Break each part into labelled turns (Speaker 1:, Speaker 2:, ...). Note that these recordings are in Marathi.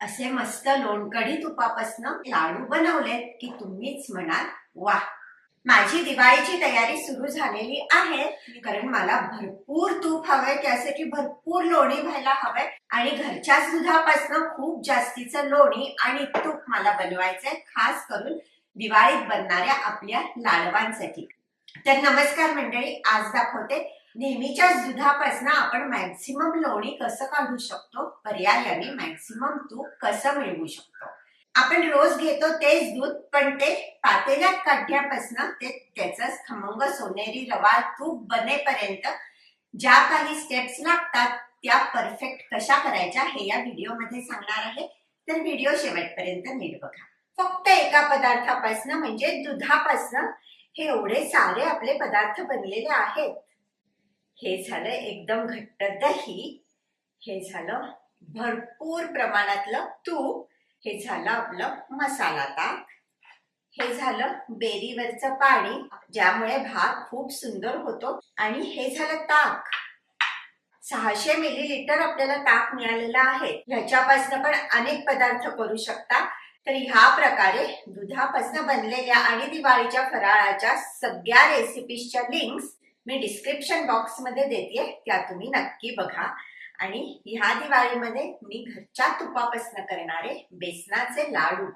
Speaker 1: असे मस्त लोणकढी तुपापासनं लाडू बनवलेत की तुम्हीच म्हणाल वा. माझी दिवाळीची तयारी सुरू झालेली आहे कारण मला भरपूर तूप हवंय त्यासाठी भरपूर लोणी व्हायला हवंय आणि घरच्याच दुधापासनं खूप जास्तीचं लोणी आणि तूप मला बनवायचंय खास करून दिवाळीत बनणाऱ्या आपल्या लाडवांसाठी. तर नमस्कार मंडळी आज दाखवते नेहमीच्या दुधापासून आपण मॅक्झिमम लोणी कसं काढू शकतो? पर्यायाने मॅक्झिमम तूप कसं मिळवू शकतो? आपण रोज घेतो तेच दूध पण ते पातेल्यात काढण्यापासून ते त्याचं खमंग सोनेरी रवा तूप बनेपर्यंत ज्या काही स्टेप्स लागतात त्या परफेक्ट कशा करायच्या हे या व्हिडिओमध्ये सांगणार आहे. तर व्हिडिओ शेवटपर्यंत नीट बघा. फक्त एका पदार्थापासून म्हणजे दुधापासून हे एवढे सारे आपले पदार्थ बनलेले आहेत. हे झालं एकदम घट्ट दही. हे झालं भरपूर प्रमाणातलं तूप. हे झालं आपलं मसाला ताक. हे झालं बेरीवरचं पाणी ज्यामुळे भात खूप सुंदर होतो. आणि हे झालं ताक. सहाशे मिलीलिटर आपल्याला ताक मिळालेलं आहे. ह्याच्यापासून पण अनेक पदार्थ करू शकता. तर ह्या प्रकारे दुधापासून बनलेल्या आणि दिवाळीच्या फराळाच्या सगळ्या रेसिपीजच्या लिंक्स मी डिस्क्रिप्शन बॉक्समध्ये देते त्या तुम्ही नक्की बघा. आणि ह्या दिवाळीमध्ये मी घरच्या तुपापासून करणारे बेसनाचे लाडू.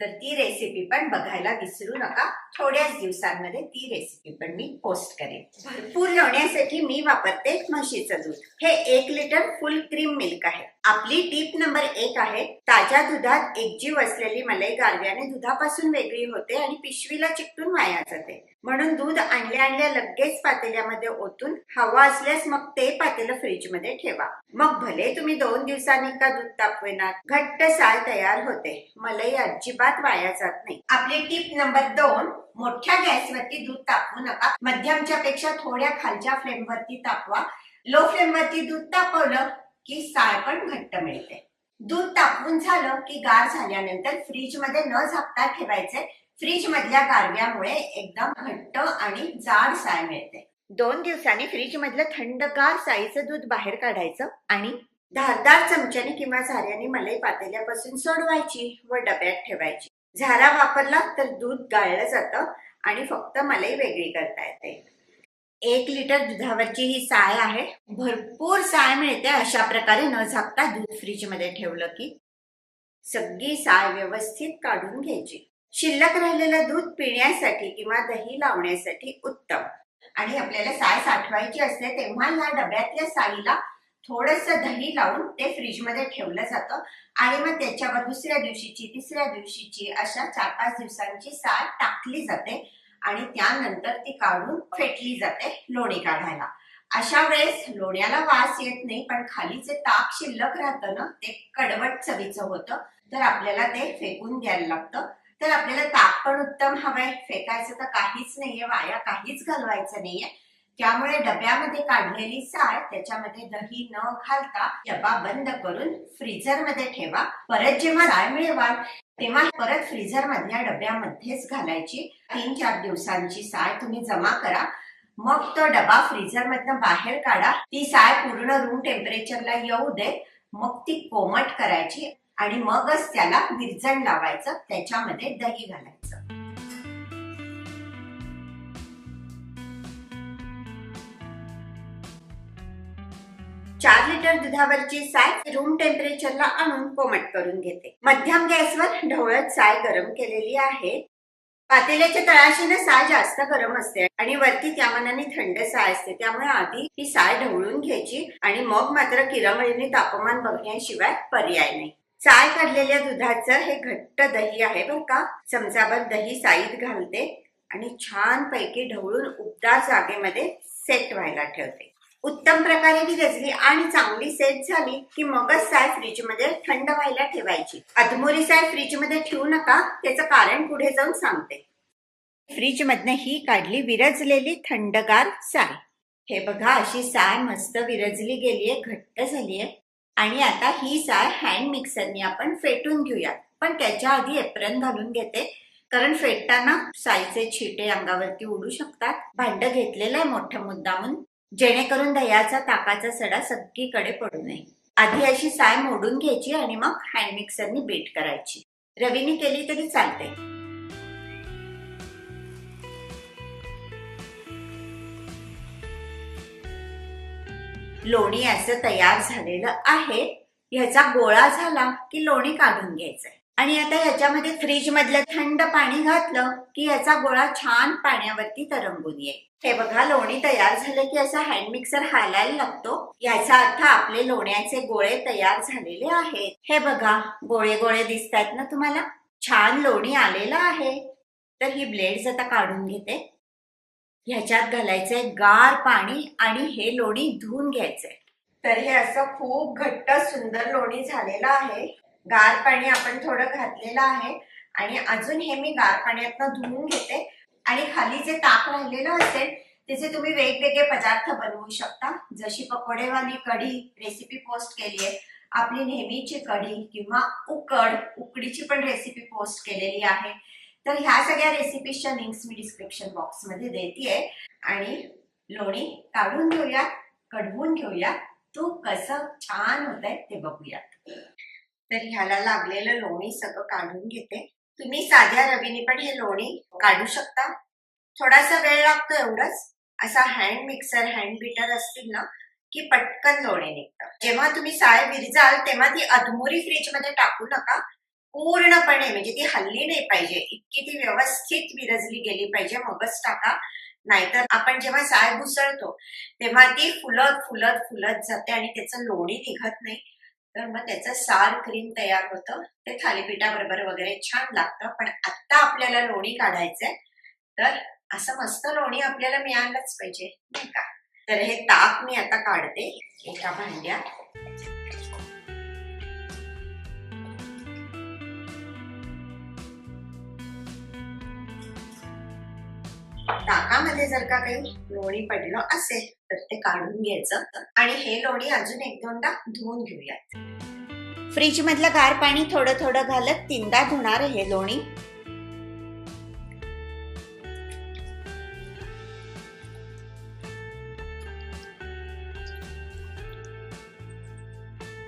Speaker 1: तर ती रेसिपी पण बघायला विसरू नका. थोड्याच दिवसांमध्ये ती रेसिपी पण मी पोस्ट करेन. भरपूर लोण्यासाठी मी वापरते म्हशीचं दूध. हे एक लिटर फुल क्रीम मिल्क आहे. आपली टीप नंबर एक आहे ताज्या दुधात एकजीव असलेली मलाई गारव्याने दुधापासून वेगळी होते आणि पिशवीला चिकटून वाया जाते. म्हणून दूध आणल्या आणल्या लगेच पातेल्यामध्ये ओतून हवा असल्यास मग ते पातेलं फ्रीजमध्ये ठेवा. मग भले तुम्ही दोन दिवसांनी का दूध तापविनार घट्ट साल तयार होते. मलाई अजिबात वाया जात नाही. आपली टीप नंबर दोन मोठ्या गॅसवरती दूध तापवू नका. मध्यमच्या पेक्षा थोड्या खालच्या फ्लेमवरती तापवा. लो फ्लेमवरती दूध तापवलं की साळ पण घट्ट मिळते. दूध तापवून झालं की गार झाल्यानंतर फ्रीजमध्ये न झाकता ठेवायचे. फ्रीज मधल्या गारव्यामुळे एकदम घट्ट आणि जाड साय मिळते. दोन दिवसांनी फ्रीज मधलं थंडगार साईचं दूध बाहेर काढायचं आणि धारदार चमच्याने किंवा झाऱ्याने मलाई पातेल्यापासून सोडवायची व डब्यात ठेवायची. झारा वापरला तर दूध गाळलं जातं आणि फक्त मलाई वेगळी करता येते. एक लिटर दुधावरची ही साय आहे. भरपूर साय मिळते अशा प्रकारे न झाकता दूध फ्रीजमध्ये ठेवलं की सगळी साय व्यवस्थित काढून घ्यायची. शिल्लक राहिलेलं दूध पिण्यासाठी किंवा दही लावण्यासाठी उत्तम. आणि आपल्याला साय साठवायची असते तेव्हा या डब्यातल्या साईला थोडस दही लावून ते फ्रीजमध्ये ठेवलं जातं. आणि मग त्याच्यावर दुसऱ्या दिवशीची तिसऱ्या दिवशीची अशा चार पाच दिवसांची साल टाकली जाते. आणि त्यानंतर ती काढून फेटली जाते लोणी काढायला. अशा वेळेस लोण्याला वास येत नाही पण खाली जे ताक शिल्लक राहतं ना ते कडवट चवीचं होतं. तर आपल्याला ते फेकून द्यायला लागतं. तर आपल्याला ताक पण उत्तम हवंय. फेकायचं तर काहीच नाहीये वाया काहीच घालवायचं नाहीये. त्यामुळे डब्यामध्ये काढलेली साय त्याच्यामध्ये दही न घालता डबा बंद करून फ्रीजरमध्ये ठेवा. परत जेव्हा साय मिळवाल तेव्हा परत फ्रीझर मधल्या डब्यामध्येच घालायची. तीन चार दिवसांची साय तुम्ही जमा करा. मग तो डबा फ्रीझर मधनं बाहेर काढा. ती साय पूर्ण रूम टेम्परेचरला येऊ दे. मग ती कोमट करायची आणि मगच त्याला विरजण लावायचं. त्याच्यामध्ये दही घालायचं. चार लिटर दुधावरची साय रूम टेम्परेचरला आणून कोमट करून घेते. मध्यम गॅसवर ढवळत साय गरम केलेली आहे. पातेल्याच्या तळाशीनं साय जास्त गरम असते आणि वरती त्या मनाने थंड साय असते. त्यामुळे आधी ही साय ढवळून घ्यायची आणि मग मात्र किरमळीने तापमान बघण्याशिवाय पर्याय नाही. साय काढलेल्या दुधाचं हे घट्ट दही आहे बरं का. चमचाभर दही साईत घालते आणि छान पैकी ढवळून उबदार जागेमध्ये सेट व्हायला ठेवते. उत्तम प्रकारे विरजली आणि चांगली सेट झाली की मगच साय फ्रीजमध्ये थंड व्हायला ठेवायची. अधमोरी साय फ्रीजमध्ये ठेवू नका त्याचं कारण पुढे जाऊन सांगते. फ्रीज मधनं ही काढली विरजलेली थंडगार साय. हे बघा अशी साय मस्त विरजली गेलीये घट्ट झालीये. आणि आता ही साय हँड मिक्सरनी आपण फेटून घेऊयात. पण त्याच्या आधी एप्रन घालून घेते कारण फेटताना साईचे छिटे अंगावरती उडू शकतात. भांड घेतलेलं आहे मोठं मुद्दामून. जेणेकरून दह्याचा ताकाचा सडा सगळीकडे पडू नये. आधी अशी साय मोडून घ्यायची आणि मग हँड मिक्सरनी बीट करायची. रवीने केली तरी चालते लोणी असं तयार झालेलं आहे. ह्याचा गोळा झाला की लोणी काढून घ्यायचंय. आणि आता ह्याच्यामध्ये फ्रीज मधलं थंड पाणी घातलं की याचा गोळा छान पाण्यावरती तरंगून येईल. हे बघा लोणी तयार झालं की असा हँड मिक्सर हालायला लागतो. याचा अर्थ आपले लोण्याचे गोळे तयार झालेले आहेत. हे बघा गोळे गोळे दिसतात ना तुम्हाला? छान लोणी आलेलं आहे. तर ही ब्लेड्स आता काढून घेते. ह्याच्यात घालायचंय गार पाणी आणि हे लोणी धुवून घ्यायचंय. तर हे असं खूप घट्ट सुंदर लोणी झालेलं आहे. गार पाणी आपण थोडं घातलेलं आहे. आणि अजून हे मी गार पाण्यातनं धुवून घेते. आणि खाली जे ताक राहिलेलं असेल त्याचे तुम्ही वेगवेगळे पदार्थ बनवू शकता. जशी पकोडेवाली कढी रेसिपी पोस्ट केली आहे आपली नेहमीची कढी किंवा उकड उकडीची पण रेसिपी पोस्ट केलेली आहे. तर ह्या सगळ्या रेसिपीजच्या लिंक्स मी डिस्क्रिप्शन बॉक्समध्ये देते आणि लोणी काढून घेऊया कढवून घेऊया तूप कसं छान होत आहे ते बघूयात. तर ह्याला लागलेलं लोणी सगळं काढून घेते. तुम्ही साध्या रवीने पण हे लोणी काढू शकता. थोडासा वेळ लागतो एवढंच. असा हँड मिक्सर हँड बीटर असतील ना की पटकन लोणी निघतं. जेव्हा तुम्ही साय विरजाल तेव्हा ती अधमुरी फ्रीजमध्ये टाकू नका. पूर्णपणे म्हणजे ती हल्ली नाही पाहिजे. इतकी ती व्यवस्थित विरजली गेली पाहिजे. मगच टाका. नाहीतर आपण जेव्हा साय घुसळतो तेव्हा ती फुलत फुलत फुलत जाते आणि त्याचं लोणी निघत नाही. तर मग त्याचं सार क्रीम तयार होतं. ते थालीपीठाबरोबर वगैरे छान लागतं. पण आत्ता आपल्याला लोणी काढायचंय. तर असं मस्त लोणी आपल्याला मिळालंच पाहिजे नाही का? तर हे ताक मी आता काढते एका भांड्यात. ताकामध्ये जर का काही लोणी पडलं असेल तर ते काढून घ्यायचं. आणि हे लोणी अजून एक दोनदा धुवून घेऊयात. फ्रीज मधलं गार पाणी थोडं थोडं घालत तीनदा धुणार हे लोणी.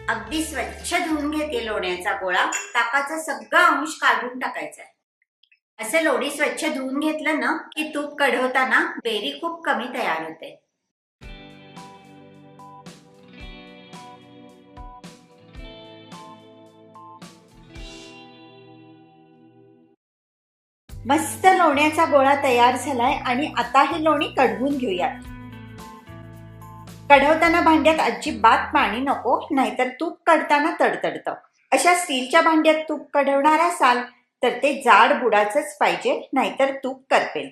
Speaker 1: अगदी स्वच्छ धुवून घेते लोण्याचा गोळा. ताकाचा सगळा अंश काढून टाकायचा असं लोणी स्वच्छ धुवून घेतलं ना की तूप कढवताना बेरी खूप कमी तयार होते. मस्त लोण्याचा गोळा तयार झालाय आणि आता हे लोणी कढवून घेऊयात. कढवताना भांड्यात अजिबात पाणी नको नाहीतर तूप कढताना तडतडतं. अशा स्टीलच्या भांड्यात तूप कढवणार असाल तर ते जाड बुडाचंच पाहिजे नाहीतर तूप करपेल.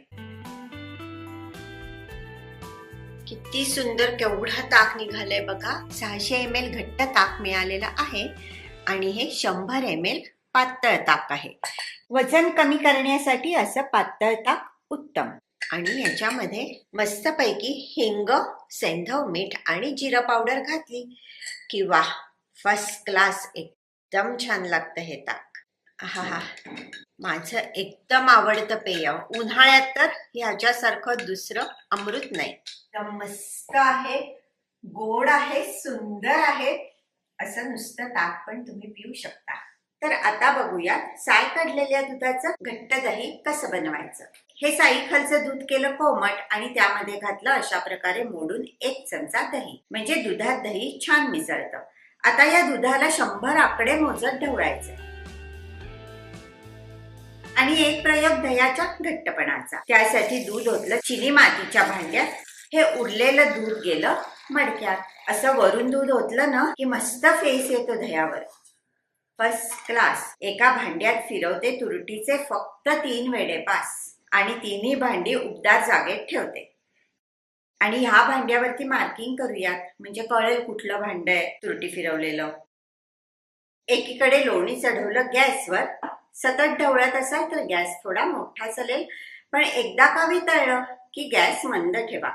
Speaker 1: किती सुंदर केवढा ताक निघालंय बघा. सहाशे एम एल घट्ट ताक मिळालेला आहे आणि हे शंभर एम एल पातळ ताक आहे. वजन कमी करण्यासाठी असं पातळ ताक उत्तम. आणि याच्यामध्ये मस्तपैकी हिंग सेंधव मीठ आणि जिरं पावडर घातली किंवा फर्स्ट क्लास एकदम छान लागतं हे ताक. हा हा. माझं एकदम आवडतं पेय. उन्हाळ्यात तर ह्याच्यासारखं दुसरं अमृत नाही. मस्त आहे. गोड आहे सुंदर आहे. असं नुसतं ताक पण तुम्ही पिऊ शकता. तर आता बघूया साय काढलेल्या दुधाचं घट्ट दही कसं बनवायचं? हे साईखालचं दूध केलं कोमट आणि त्यामध्ये घातलं अशा प्रकारे मोडून एक चमचा दही. म्हणजे दुधात दही छान मिसळतं. आता या दुधाला शंभर आकडे मोजत ढवळायचे. आणि एक प्रयोग दह्याच्या घट्टपणाचा. त्यासाठी दूध ओतलं चिनी मातीच्या भांड्यात. हे उरलेलं दूध गेलं मडक्यात. असं वरून दूध ओतलं ना की मस्त फेस येतो दह्यावर. First class. एका भांड्यात फिरवते तुरटीचे फक्त तीन वेडे पास. आणि तिन्ही भांडी उबदार जागेत ठेवते. आणि ह्या भांड्यावरती मार्किंग करूयात. म्हणजे कळेल कुठलं भांड आहे तुरटी फिरवलेलं. एकीकडे लोणी चढवलं गॅसवर. सतत ढवळत असाल तर गॅस थोडा मोठा चालेल. पण एकदा का वितळलं की गॅस मंद ठेवा.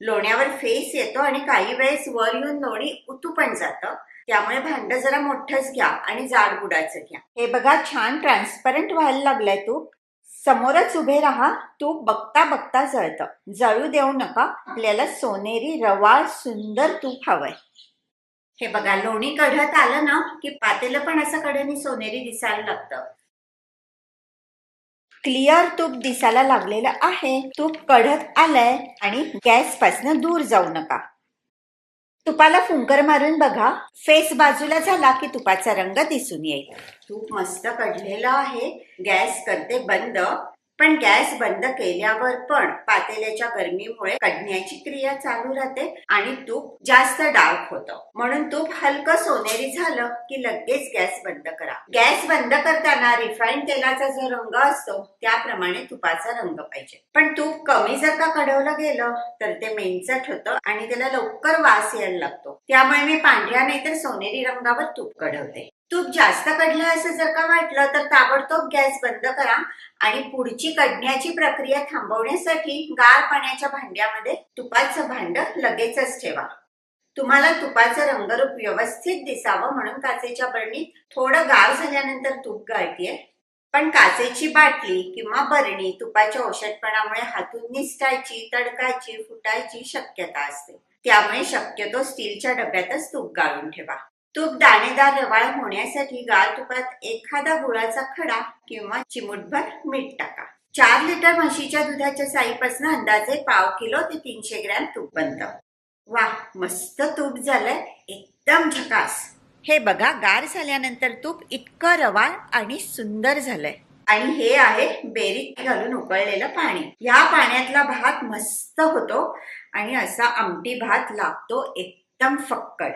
Speaker 1: लोण्यावर फेस येतो आणि काही वेळेस वर येऊन लोणी उतू पण जातं. त्यामुळे भांड जरा मोठंच घ्या आणि जाड बुडाचं घ्या. हे बघा छान ट्रान्सपरंट व्हायला लागलाय तूप. समोरच उभे राहा तूप बघता बघता जळतं. जळू देऊ नका आपल्याला सोनेरी रवाळ सुंदर तूप हवंय. हे बघा लोणी कढत आलं ना की पातेलं पण असं कडेने सोनेरी दिसायला लागतं. क्लिअर तूप दिसायला लागलेलं आहे. तूप कढत आलंय आणि गॅस पासन दूर जाऊ नका. तुपाला फुंकर मारून बघा. फेस बाजूला झाला की तुपाचा रंग दिसून येईल. तूप मस्त कढलेला आहे. गॅस करते बंद. पण गॅस बंद केल्यावर पण पातेल्याच्या गरमीमुळे कढण्याची क्रिया चालू राहते आणि तूप जास्त डार्क होतं. म्हणून तूप हलकं सोनेरी झालं की लगेच गॅस बंद करा. गॅस बंद करताना रिफाईंड तेलाचा जो रंग असतो त्याप्रमाणे तुपाचा रंग पाहिजे. पण तूप कमी जर का कढवलं गेलं तर ते मेंचट होतं आणि त्याला लवकर वास यायला लागतो. त्यामुळे मी पांढऱ्या नाही तर सोनेरी रंगावर तूप कढवते तूप जास्त कढलं असं जर का वाटलं तर ताबडतोब गॅस बंद करा आणि पुढची कढण्याची प्रक्रिया थांबवण्यासाठी गार पाण्याच्या भांड्यामध्ये तुपाचं भांड लगेचच ठेवा. तुम्हाला तुपाचं रंगरूप व्यवस्थित दिसावं म्हणून काचेच्या बरणीत थोडं गार झाल्यानंतर तूप गाळतीये. पण काचेची बाटली किंवा बरणी तुपाच्या औषधपणामुळे हातून निसटायची तडकायची फुटायची शक्यता असते. त्यामुळे शक्यतो स्टीलच्या डब्यातच तूप गाळून ठेवा. तूप दाणेदार रवाळ होण्यासाठी गाळ तुपात एखादा गुळाचा खडा किंवा चिमूटभर मीठ टाका. चार लिटर म्हशीच्या दुधाच्या साईपासून अंदाजे पाव किलो ते तीनशे ग्रॅम तूप बनतं. वा मस्त तूप झालंय. एकदम झकास. हे बघा गार झाल्यानंतर तूप इतकं रवाळ आणि सुंदर झालंय. आणि हे आहे बेरीत घालून उकळलेलं पाणी. या पाण्यातला भात मस्त होतो आणि असा आमटी भात लागतो एकदम फक्कड.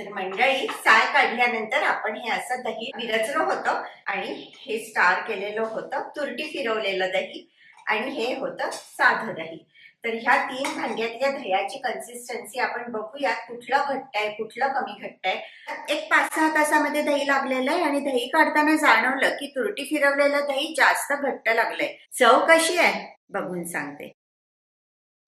Speaker 1: तर मंडळी साय काढल्यानंतर आपण हे असं दही विरचलं होतं आणि हे स्टार केलेलं होतं तुरटी फिरवलेलं दही आणि हे होतं साधं दही. तर ह्या तीन भांड्यातल्या दह्याची कन्सिस्टन्सी आपण बघूयात कुठलं घट्ट आहे कुठलं कमी घट्ट आहे एक पाच सहा तासामध्ये दही लागलेलं आहे आणि दही काढताना जाणवलं की तुरटी फिरवलेलं दही जास्त घट्ट लागलंय. चव कशी आहे? बघून सांगते.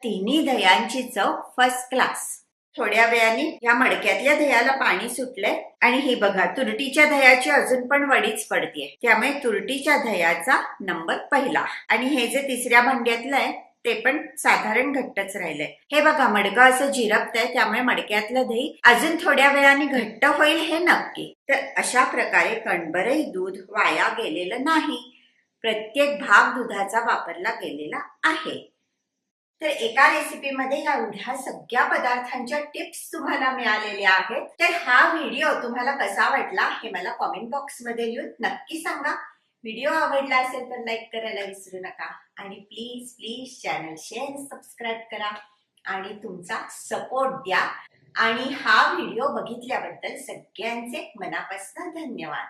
Speaker 1: तिन्ही दह्यांची चव फर्स्ट क्लास थोड्या वेळाने या मडक्यातल्या दह्याला पाणी सुटलंय आणि हे बघा तुरटीच्या दह्याची अजून पण वडीच पडतीये. त्यामुळे तुरटीच्या दह्याचा नंबर पहिला. आणि हे जे तिसऱ्या भांड्यातलं आहे ते पण साधारण घट्टच राहिलंय. हे बघा मडकं असं झिरपतंय त्यामुळे मडक्यातलं दही अजून थोड्या वेळाने घट्ट होईल हे नक्की. तर अशा प्रकारे कणबरही दूध वाया गेलेलं नाही. प्रत्येक भाग दुधाचा वापरला गेलेला आहे. तर एका रेसिपीमध्ये या एवढ्या सगळ्या पदार्थांच्या टिप्स तुम्हाला मिळालेल्या आहेत. तर हा व्हिडिओ तुम्हाला कसा वाटला हे मला कॉमेंट बॉक्समध्ये लिहून नक्की सांगा. व्हिडिओ आवडला असेल तर लाईक करायला विसरू नका. आणि please please channel share subscribe करा. आणि तुमचा सपोर्ट द्या. आणि हा व्हिडिओ बघितल्याबद्दल सगळ्यांचे मनापासून धन्यवाद.